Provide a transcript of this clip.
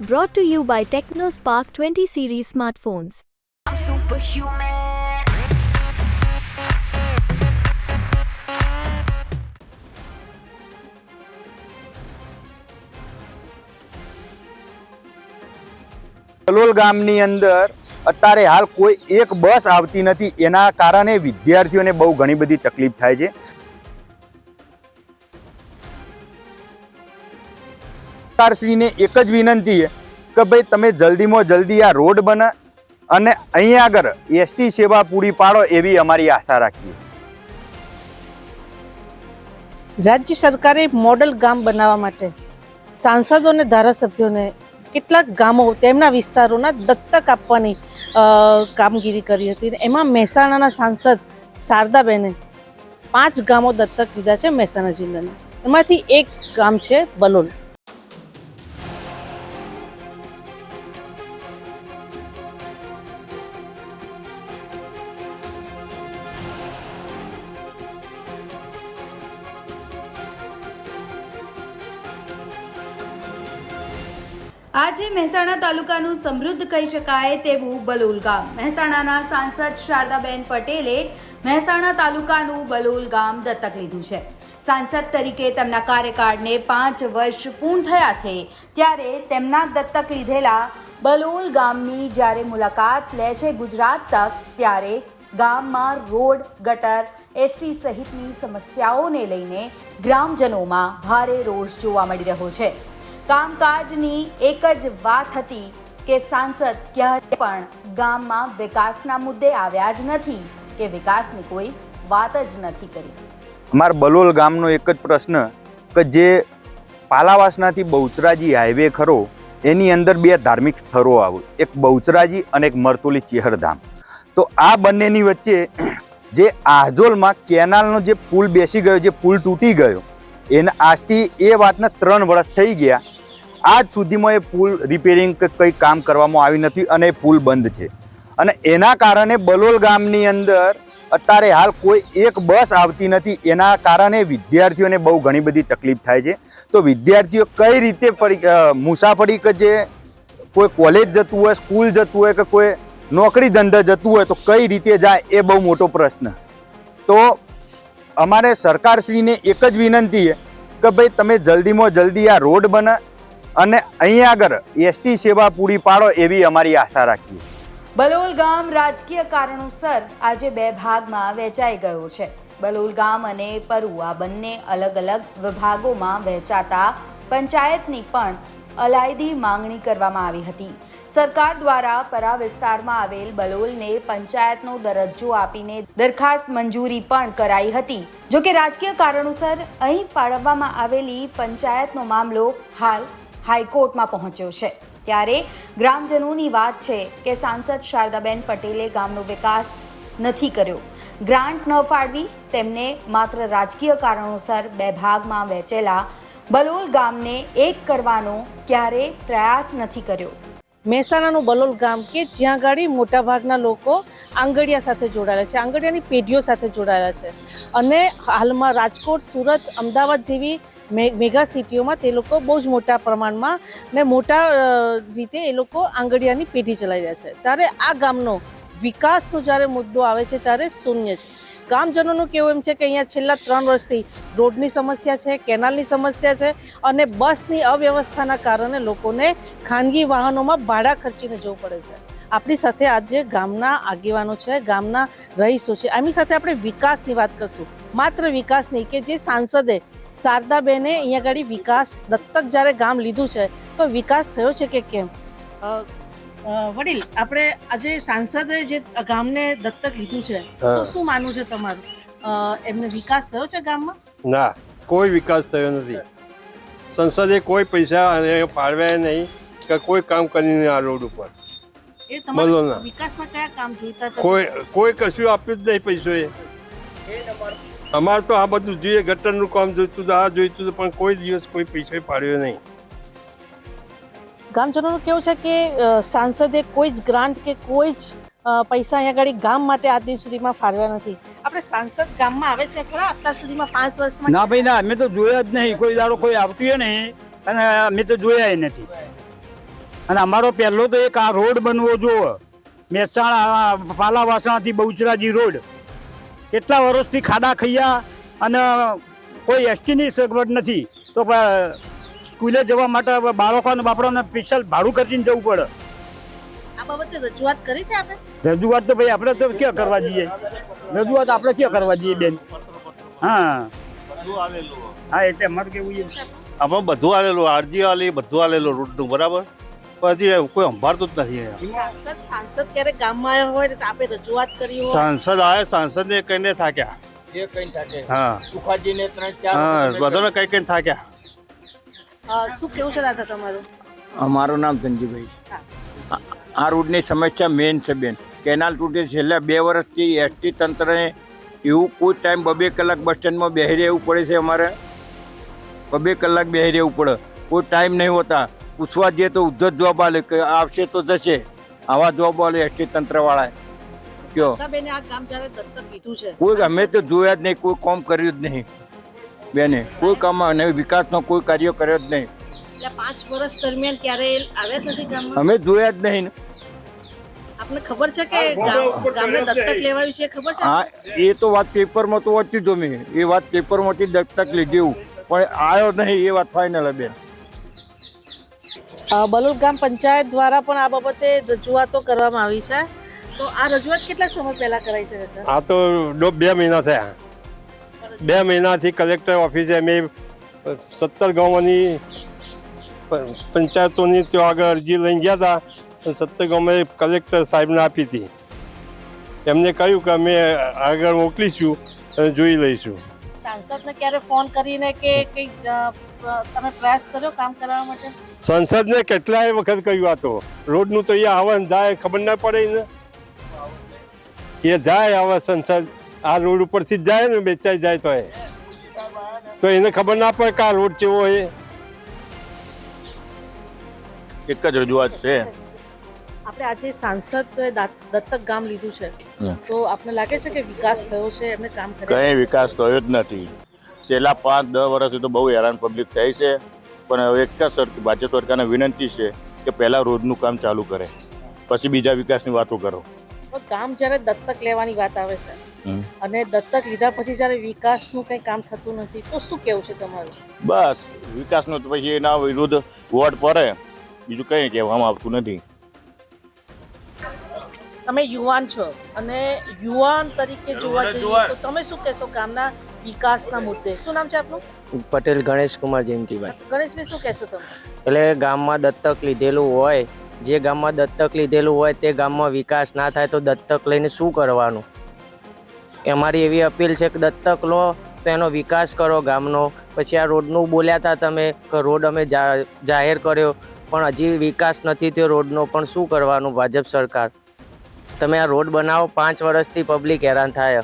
Brought to you by TechnoSpark 20 series smartphones. I'm superhuman. Kalol ગામની અંદર અત્યારે હાલ કોઈ એક બસ આવતી નથી એના કારણે વિદ્યાર્થીઓને બહુ ઘણી બધી તકલીફ થાય છે સરકારશ્રીને એક જ વિનંતી છે કે ભાઈ તમે જલ્દીમાં જલ્દી આ રોડ બને અને અહીંયા આગળ એસટી સેવા પૂરી પાડો એવી અમારી આશા રાખીએ છીએ. રાજ્ય સરકારે મોડલ ગામ બનાવવા માટે સાંસદો અને ધારાસભ્યોને કેટલાક ગામો તેમના વિસ્તારોના દત્તક આપવાની કામગીરી કરી હતી. એમાં મહેસાણાના સાંસદ શારદાબેને પાંચ ગામો દત્તક લીધા છે મહેસાણા જિલ્લાના. એમાંથી એક ગામ છે બલોલ. આજે મહેસાણા તાલુકાનું સમૃદ્ધ કહી શકાય તેવું બલોલ ગામ. મહેસાણાના સાંસદ શારદાબેન પટેલે મહેસાણા તાલુકાનું બલોલ ગામ દત્તક લીધું છે. સાંસદ તરીકે તેમના કાર્યકાળને પાંચ વર્ષ પૂર્ણ થયા છે ત્યારે તેમના દત્તક લીધેલા બલોલ ગામની જ્યારે મુલાકાત લે છે ગુજરાત તક, ત્યારે ગામમાં રોડ, ગટર એસટી સહિતની સમસ્યાઓને લઈને ગ્રામજનોમાં ભારે રોષ જોવા મળી રહ્યો છે. કામકાજની એક જ વાત હતી કે સાંસદ ક્યારે પણ ગામમાં વિકાસના મુદ્દે આવ્યા જ નથી, કે વિકાસની કોઈ વાત જ નથી કરી. અમારા બલોલ ગામનો એક જ પ્રશ્ન કે જે પાલાવાસનાથી બહુચરાજી હાઈવે ખરો, એની અંદર બે ધાર્મિક સ્થળો આવે, એક બહુચરાજી અને એક મરતોલી ચેહરધામ. તો આ બંનેની વચ્ચે જે આજોલમાં કેનાલનો જે પુલ બેસી ગયો, જે પુલ તૂટી ગયો, એને આજથી એ વાતના ત્રણ વર્ષ થઈ ગયા આજ સુધીમાં એ પુલ રિપેરિંગ કે કંઈ કામ કરવામાં આવી નથી અને એ પુલ બંધ છે. અને એના કારણે બલોલ ગામની અંદર અત્યારે હાલ કોઈ એક બસ આવતી નથી. એના કારણે વિદ્યાર્થીઓને બહુ ઘણી બધી તકલીફ થાય છે. તો વિદ્યાર્થીઓ કઈ રીતે મુસાફરી કે જે કોઈ કોલેજ જતું હોય સ્કૂલ જતું હોય કે કોઈ નોકરી ધંધા જતું હોય તો કઈ રીતે જાય એ બહુ મોટો પ્રશ્ન. તો અમારે સરકારશ્રીને એક જ વિનંતી છે કે ભાઈ તમે જલ્દીમાં જલ્દી આ રોડ બને અને અહીંયા આગળ એસટી સેવા પૂરી પાડો એવી અમારી આશા રાખીએ. બલોલ ગામ રાજકીય કારણોસર આજે બે ભાગમાં વહેંચાઈ ગયો છે. બલોલ ગામ અને પરુઆ બંને અલગ અલગ વિભાગોમાં વહેંચાતા પંચાયતની પણ અલાયદી માંગણી કરવામાં આવી હતી. સરકાર દ્વારા પરા વિસ્તારમાં આવેલ બલોલને પંચાયતનો દરજ્જો આપીને દરખાસ્ત મંજૂરી પણ કરાઈ હતી. જો કે રાજકીય કારણોસર અહીં ફાળવવામાં આવેલી પંચાયતનો મામલો હાલ હાઈકોર્ટમાં પહોંચ્યો છે. ત્યારે ગ્રામજનોની વાત છે કે સાંસદ શારદાબેન પટેલે ગામનો વિકાસ નથી કર્યો. ગ્રાન્ટ ન ફાળવી, તેમને માત્ર રાજકીય કારણોસર બે ભાગમાં વહેંચેલા બલોલ ગામને એક કરવાનો ક્યારે પ્રયાસ નથી કર્યો. મહેસાણાનું બલોલ ગામ કે જ્યાં ગાડી મોટાભાગના લોકો આંગડિયા સાથે જોડાયેલા છે આંગડિયાની પેઢીઓ સાથે જોડાયેલા છે. અને હાલમાં રાજકોટ, સુરત, અમદાવાદ જેવી મેગા સિટીઓમાં તે લોકો બહુ જ મોટા પ્રમાણમાં ને મોટા રીતે એ લોકો આંગડિયાની પેઢી ચલાવી રહ્યા છે. ત્યારે આ ગામનો વિકાસનો જ્યારે મુદ્દો આવે છે, ત્યારે શૂન્ય છે. ગામજનોનું કેવું એમ છે કે અહીંયા છેલ્લા ત્રણ વર્ષથી રોડની સમસ્યા છે, કેનાલની સમસ્યા છે અને બસની અવ્યવસ્થાના કારણે લોકોને ખાનગી વાહનોમાં ભાડા ખર્ચીને જવું પડે છે. આપણી સાથે આજે ગામના આગેવાનો છે, ગામના રહીશો છે. એમની સાથે આપણે વિકાસની વાત કરશું. માત્ર વિકાસની કે જે સાંસદે શારદાબેને અહીંયા આગળ વિકાસ દત્તક જ્યારે ગામ લીધું છે, તો વિકાસ થયો છે કે કેમ? વડીલ આપણે આજે સાંસદે જે ગામને દત્તક લીધું છે તો શું માનવું છે તમારું? એમને વિકાસ થયો છે ગામમાં? ના કોઈ વિકાસ થયો નથી. સંસદે કોઈ પૈસા અને ફાળવ્યા નહીં કે કોઈ કામ કરીને આ રોડ ઉપર. વિકાસના કયા કામ જોઈતા કોઈ કોઈ કશું આપ્યું જ નહીં પૈસો એ. અમારે તો આ બધું જોઈએ ગટરનું કામ જોઈતું હતું આ જોઈતું હતું પણ કોઈ દિવસ કોઈ પૈસો ફાળવ્યો નહીં. ગામજનોનું કેવું છે કે સાંસદે કોઈ જ ગ્રાન્ટ કે કોઈ જ પૈસા અહીંયા આગળ ગામ માટે આજ દિન સુધીમાં ફાળવ્યા નથી. આપણે સાંસદ ગામમાં આવે છે ખરા? અત્યાર સુધીમાં પાંચ વર્ષમાં ના ભાઈ, ના, અમે તો જોયા જ નહીં. કોઈ દાડો કોઈ આવતું નહીં. અને અમે તો જોયા નથી. અને અમારો પહેલો તો એક આ રોડ બનવો જોવો મહેસાણા, પાલાવાસણાથી બહુચરાજી રોડ. કેટલા વર્ષથી ખાડા ખૈયા અને કોઈ એસટીની સગવડ નથી. તો સ્કૂલે જવા માટે બાળકોને બાપડાને સ્પેશિયલ ભાડું કરીને જવું પડે. આ બાબતે રજૂઆત કરી છે આપણે? રજૂઆત તો ભાઈ આપણે તો ક્યાં કરવા જઈએ? રજૂઆત આપણે ક્યાં કરવા જઈએ બેન? હા. હા એટલે અમારું કેવું છે? આમાં બધું આવેલું આરજી આલી બધું આવેલું રૂટનું બરાબર? પછી કોઈ સંભાળતું જ નથી સાંસદ સાંસદ ક્યારેક ગામમાં આવ્યો હોય તો આપણે રજૂઆત કરી હોય. સાંસદ આવે સાંસદ ને કઈને થાક્યા. એ કઈ থাকে હા. સુખાજીને ત્રણ હા બધાને કઈ કઈ થાક્યા. શું કેવું છે દાદા તમારું? મારું નામ ધનજીભાઈ આ- રોડની સમસ્યા મેઇન છે બેન. કેનાલ તૂટે છેલ્લા બે વર્ષથી એસટી તંત્રને એવું કોઈ ટાઈમ બબે કલાક બસ સ્ટેન્ડમાં બેહી રહેવું પડે છે અમારે. બબે કલાક બેહી રહેવું પડે. કોઈ ટાઈમ નહીં હોતા. પૂછવા જઈએ તો ઉદ્ધત જવાબ આલે કે આવશે તો જશે. આવા જવાબ આલે એસટી તંત્રવાળાએ. કયો? કોઈ અમે તો જોયા જ નહીં કોઈ કામ કર્યું જ નહીં. બેને કોઈ કામ અને વિકાસનો કોઈ કાર્ય કર્યો જ નહીં. એટલે પાંચ વર્ષ દરમિયાન ક્યારે આવ્યા જ નથી ગામમાં? અમે જોયા જ નહીં ને. આપને ખબર છે કે ગામને દત્તક લેવાયું છે ખબર છે હા એ તો વાત પેપરમાં તો વાંચ્યું જો મેં એ વાત પેપરમાંથી દત્તક લીધી પણ આવ્યો નહીં એ વાત ફાઇનલ બેન. અ, બલોલ ગામ પંચાયત દ્વારા પણ આ બાબતે રજૂઆતો કરવામાં આવી છે. તો આ રજૂઆત કેટલા સમય પહેલા કરાઈ છે? આ તો બે મહિના થયા. બે મહિનાથી કલેક્ટર ઓફિસે અમે સત્તર ગામોની પંચાયતોની ત્યાં આગળ અરજી લઈને ગયા હતા અને સત્તર ગામમાં કલેક્ટર સાહેબને આપી હતી. એમને કહ્યું કે અમે આગળ મોકલીશું અને જોઈ લઈશું. સાંસદને ક્યારે ફોન કરીને કે કઈ તમે પ્રયાસ કર્યો કામ કરાવવા માટે? સંસદને કેટલાય વખત કહ્યું આ તો. રોડનું તો અહીંયા આવે ને જાય ખબર ના પડે ને. એ જાય આવે સંસદ આ રોડ ઉપરથી જ જાય ને વેચાઈ જાય તો એ તો એને ખબર ના પડે કે આ રોડ કેવો એ એક જ રજૂઆત છે? આપણે આજે સાંસદ દત્તક ગામ લીધું છે. તો આપને લાગે છે કે વિકાસ થયો છે એમને કામ કરે? કંઈ વિકાસ થયો જ નથી. છેલ્લા પાંચ દસ વર્ષથી તો બહુ હેરાન પબ્લિક થઈ છે. પણ હવે એક જ સર ભાજપ સરકારને વિનંતી છે કે પહેલાં રોડનું કામ ચાલુ કરે. પછી બીજા વિકાસની વાતો કરો. કામ ગામ જ્યારે દત્તક લેવાની વાત આવે છે. અને દત્તક લીધા પછી જ્યારે વિકાસનું કંઈ કામ થતું નથી તો શું કેવું છે તમારું? બસ વિકાસનું તો પછી એના વિરુદ્ધ વોટ પડે. બીજું કંઈ કહેવામાં આવતું નથી. તમે યુવાન છો અને યુવાન તરીકે જોવા જઈએ તો તમે શું કહેશો ગામના વિકાસના મુદ્દે? શું નામ છે આપનું? પટેલ ગણેશ કુમાર જયંતિભાઈ. ગણેશભાઈ શું કહેશો તમે? એટલે ગામમાં દત્તક લીધેલું હોય જે ગામમાં દત્તક લીધેલું હોય તે ગામમાં વિકાસ ના થાય તો દત્તક લઈને શું કરવાનું? એ અમારી એવી અપીલ છે કે દત્તક લો, તો એનો વિકાસ કરો ગામનો. પછી આ રોડનું બોલ્યા હતા તમે કે રોડ અમે જાહેર કર્યો, પણ હજી વિકાસ નથી થયો રોડનો, પણ શું કરવાનું ભાજપ સરકાર? તમે આ રોડ બનાવો, પાંચ વર્ષથી પબ્લિક હેરાન થાય.